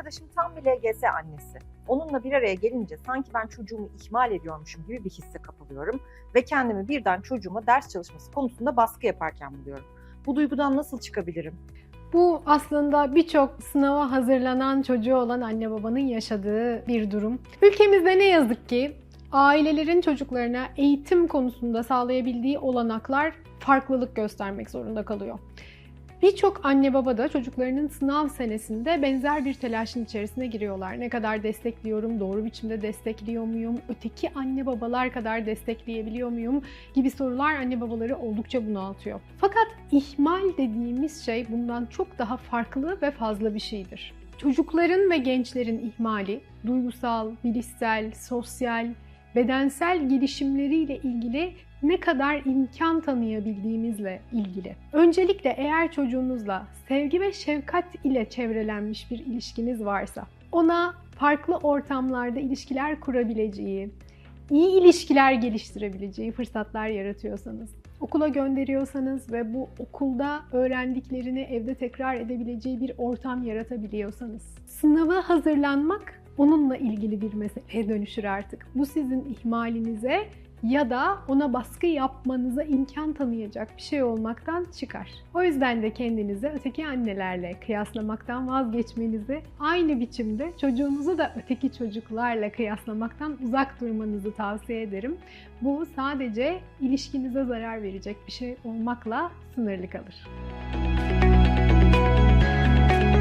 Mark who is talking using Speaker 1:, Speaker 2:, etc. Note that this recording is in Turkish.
Speaker 1: arkadaşım tam bir LGS annesi. Onunla bir araya gelince sanki ben çocuğumu ihmal ediyormuşum gibi bir hisse kapılıyorum ve kendimi birden çocuğuma ders çalışması konusunda baskı yaparken buluyorum. Bu duygudan nasıl çıkabilirim?
Speaker 2: Bu aslında birçok sınava hazırlanan çocuğu olan anne babanın yaşadığı bir durum. Ülkemizde ne yazık ki ailelerin çocuklarına eğitim konusunda sağlayabildiği olanaklar farklılık göstermek zorunda kalıyor. Birçok anne baba da çocuklarının sınav senesinde benzer bir telaşın içerisine giriyorlar. Ne kadar destekliyorum, doğru biçimde destekliyor muyum, öteki anne babalar kadar destekleyebiliyor muyum gibi sorular anne babaları oldukça bunaltıyor. Fakat ihmal dediğimiz şey bundan çok daha farklı ve fazla bir şeydir. Çocukların ve gençlerin ihmali duygusal, bilişsel, sosyal, bedensel gelişimleriyle ilgili ne kadar imkan tanıyabildiğimizle ilgili. Öncelikle eğer çocuğunuzla sevgi ve şefkat ile çevrelenmiş bir ilişkiniz varsa, ona farklı ortamlarda ilişkiler kurabileceği, iyi ilişkiler geliştirebileceği fırsatlar yaratıyorsanız, okula gönderiyorsanız ve bu okulda öğrendiklerini evde tekrar edebileceği bir ortam yaratabiliyorsanız, sınava hazırlanmak onunla ilgili bir meseleye dönüşür artık. Bu sizin ihmalinize ya da ona baskı yapmanıza imkan tanıyacak bir şey olmaktan çıkar. O yüzden de kendinizi öteki annelerle kıyaslamaktan vazgeçmenizi, aynı biçimde çocuğunuzu da öteki çocuklarla kıyaslamaktan uzak durmanızı tavsiye ederim. Bu sadece ilişkinize zarar verecek bir şey olmakla sınırlı kalır.